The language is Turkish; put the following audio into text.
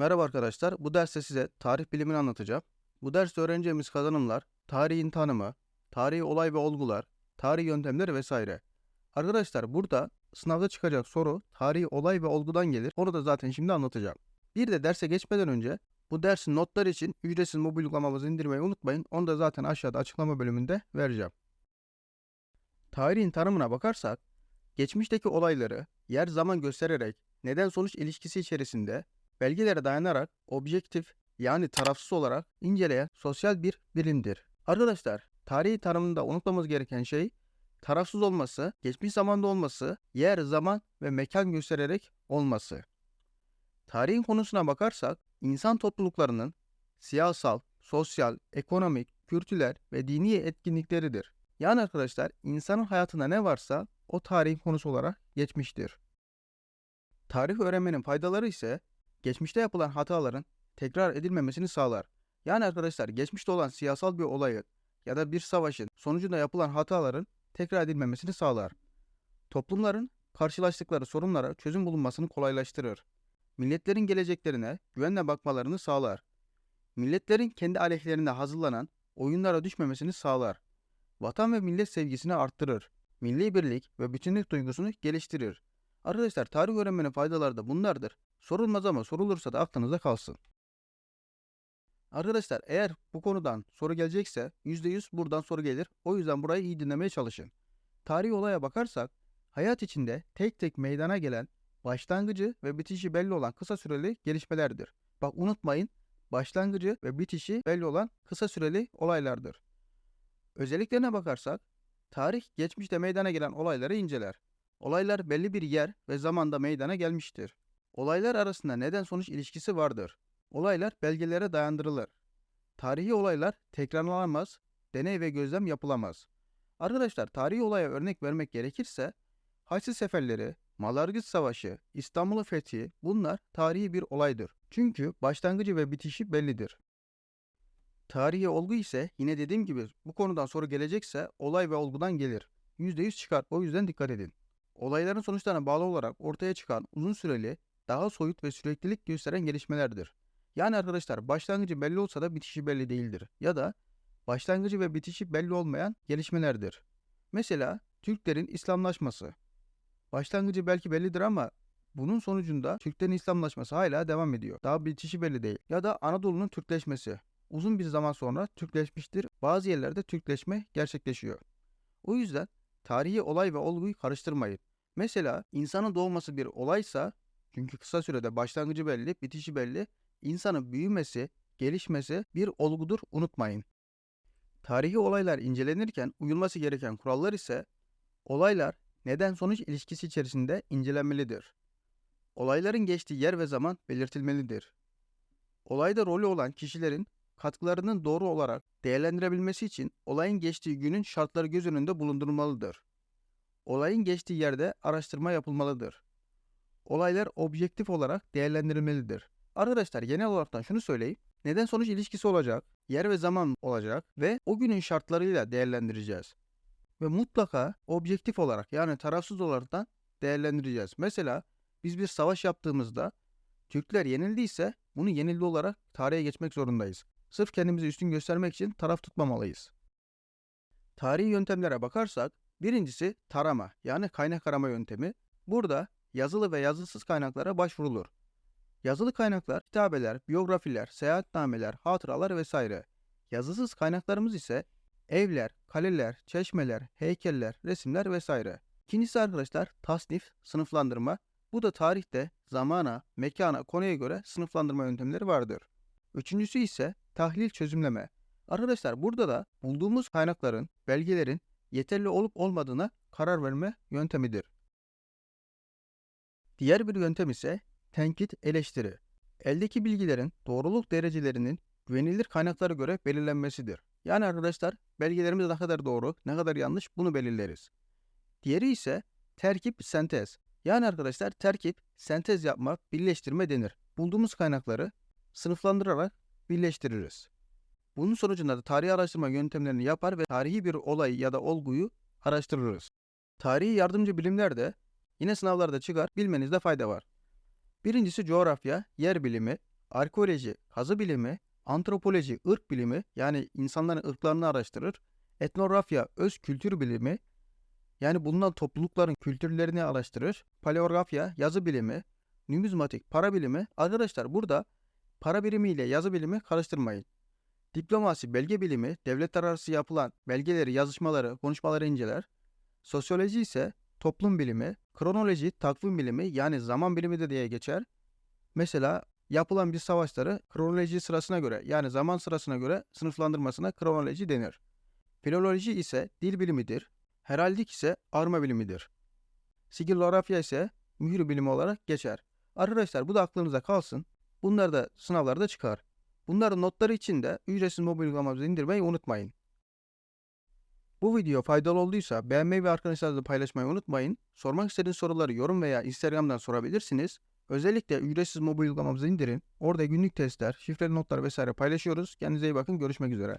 Merhaba arkadaşlar, bu derste size tarih bilimini anlatacağım. Bu derste öğreneceğimiz kazanımlar, tarihin tanımı, tarihi olay ve olgular, tarih yöntemleri vesaire. Arkadaşlar burada sınavda çıkacak soru tarihi olay ve olgudan gelir. Onu da zaten şimdi anlatacağım. Bir de derse geçmeden önce bu dersin notları için ücretsiz mobil uygulamamızı indirmeyi unutmayın. Onu da zaten aşağıda açıklama bölümünde vereceğim. Tarihin tanımına bakarsak, geçmişteki olayları yer zaman göstererek neden sonuç ilişkisi içerisinde belgelere dayanarak objektif yani tarafsız olarak inceleyen sosyal bir bilimdir. Arkadaşlar, tarihi tanımında unutmamız gereken şey tarafsız olması, geçmiş zamanda olması, yer, zaman ve mekan göstererek olması. Tarihin konusuna bakarsak, insan topluluklarının siyasal, sosyal, ekonomik, kültürel ve dini etkinlikleridir. Yani arkadaşlar, insanın hayatında ne varsa o tarihin konusu olarak geçmiştir. Tarih öğrenmenin faydaları ise geçmişte yapılan hataların tekrar edilmemesini sağlar. Yani arkadaşlar geçmişte olan siyasal bir olayın ya da bir savaşın sonucunda yapılan hataların tekrar edilmemesini sağlar. Toplumların karşılaştıkları sorunlara çözüm bulunmasını kolaylaştırır. Milletlerin geleceklerine güvenle bakmalarını sağlar. Milletlerin kendi aleyhlerine hazırlanan oyunlara düşmemesini sağlar. Vatan ve millet sevgisini arttırır. Milli birlik ve bütünlük duygusunu geliştirir. Arkadaşlar tarih öğrenmenin faydaları da bunlardır. Sorulmaz ama sorulursa da aklınızda kalsın. Arkadaşlar eğer bu konudan soru gelecekse %100 buradan soru gelir. O yüzden burayı iyi dinlemeye çalışın. Tarihi olaya bakarsak hayat içinde tek tek meydana gelen başlangıcı ve bitişi belli olan kısa süreli gelişmelerdir. Bak unutmayın başlangıcı ve bitişi belli olan kısa süreli olaylardır. Özelliklerine bakarsak tarih geçmişte meydana gelen olayları inceler. Olaylar belli bir yer ve zamanda meydana gelmiştir. Olaylar arasında neden sonuç ilişkisi vardır. Olaylar belgelere dayandırılır. Tarihi olaylar tekrarlanamaz, deney ve gözlem yapılamaz. Arkadaşlar tarihi olaya örnek vermek gerekirse Haçlı Seferleri, Malazgirt Savaşı, İstanbul'un fethi bunlar tarihi bir olaydır. Çünkü başlangıcı ve bitişi bellidir. Tarihi olgu ise yine dediğim gibi bu konudan soru gelecekse olay ve olgudan gelir. %100 çıkar o yüzden dikkat edin. Olayların sonuçlarına bağlı olarak ortaya çıkan uzun süreli, daha soyut ve süreklilik gösteren gelişmelerdir. Yani arkadaşlar başlangıcı belli olsa da bitişi belli değildir. Ya da başlangıcı ve bitişi belli olmayan gelişmelerdir. Mesela Türklerin İslamlaşması. Başlangıcı belki bellidir ama bunun sonucunda Türklerin İslamlaşması hala devam ediyor. Daha bitişi belli değil. Ya da Anadolu'nun Türkleşmesi. Uzun bir zaman sonra Türkleşmiştir. Bazı yerlerde Türkleşme gerçekleşiyor. O yüzden tarihi olay ve olguyu karıştırmayın. Mesela insanın doğması bir olaysa çünkü kısa sürede başlangıcı belli, bitişi belli, insanın büyümesi, gelişmesi bir olgudur unutmayın. Tarihi olaylar incelenirken uyulması gereken kurallar ise olaylar neden sonuç ilişkisi içerisinde incelenmelidir. Olayların geçtiği yer ve zaman belirtilmelidir. Olayda rolü olan kişilerin katkılarının doğru olarak değerlendirebilmesi için olayın geçtiği günün şartları göz önünde bulundurulmalıdır. Olayın geçtiği yerde araştırma yapılmalıdır. Olaylar objektif olarak değerlendirilmelidir. Arkadaşlar genel olarak şunu söyleyeyim. Neden sonuç ilişkisi olacak, yer ve zaman olacak ve o günün şartlarıyla değerlendireceğiz. Ve mutlaka objektif olarak yani tarafsız olarak da değerlendireceğiz. Mesela biz bir savaş yaptığımızda Türkler yenildiyse bunu yenildi olarak tarihe geçmek zorundayız. Sırf kendimizi üstün göstermek için taraf tutmamalıyız. Tarihi yöntemlere bakarsak birincisi tarama yani kaynak arama yöntemi. Burada yazılı ve yazısız kaynaklara başvurulur. Yazılı kaynaklar kitabeler, biyografiler, seyahatnameler, hatıralar vesaire. Yazısız kaynaklarımız ise evler, kaleler, çeşmeler, heykeller, resimler vesaire. İkincisi arkadaşlar tasnif, sınıflandırma. Bu da tarihte zamana, mekana, konuya göre sınıflandırma yöntemleri vardır. Üçüncüsü ise tahlil çözümleme. Arkadaşlar burada da bulduğumuz kaynakların, belgelerin yeterli olup olmadığına karar verme yöntemidir. Diğer bir yöntem ise tenkit eleştiri. Eldeki bilgilerin doğruluk derecelerinin güvenilir kaynaklara göre belirlenmesidir. Yani arkadaşlar belgelerimiz ne kadar doğru, ne kadar yanlış bunu belirleriz. Diğeri ise terkip sentez. Yani arkadaşlar terkip, sentez yapmak, birleştirme denir. Bulduğumuz kaynakları sınıflandırarak birleştiririz. Bunun sonucunda da tarihi araştırma yöntemlerini yapar ve tarihi bir olayı ya da olguyu araştırırız. Tarihi yardımcı bilimler de yine sınavlarda çıkar, bilmenizde fayda var. Birincisi coğrafya, yer bilimi, arkeoloji, kazı bilimi, antropoloji, ırk bilimi yani insanların ırklarını araştırır, etnografya, öz kültür bilimi yani bulunan toplulukların kültürlerini araştırır, paleografya, yazı bilimi, numizmatik, para bilimi. Arkadaşlar burada para birimi ile yazı bilimi karıştırmayın. Diplomasi, belge bilimi, devletler arası yapılan belgeleri, yazışmaları, konuşmaları inceler. Sosyoloji ise toplum bilimi, kronoloji, takvim bilimi yani zaman bilimi de diye geçer. Mesela yapılan bir savaşları kronoloji sırasına göre yani zaman sırasına göre sınıflandırmasına kronoloji denir. Filoloji ise dil bilimidir. Heraldik ise arma bilimidir. Sigillografya ise mühür bilimi olarak geçer. Arkadaşlar bu da aklınıza kalsın. Bunlar da sınavlarda çıkar. Bunların notları için de ücretsiz mobil uygulamamızı indirmeyi unutmayın. Bu video faydalı olduysa beğenmeyi ve arkadaşlarınızla paylaşmayı unutmayın. Sormak istediğiniz soruları yorum veya Instagram'dan sorabilirsiniz. Özellikle ücretsiz mobil uygulamamızı indirin. Orada günlük testler, şifreli notlar vesaire paylaşıyoruz. Kendinize iyi bakın. Görüşmek üzere.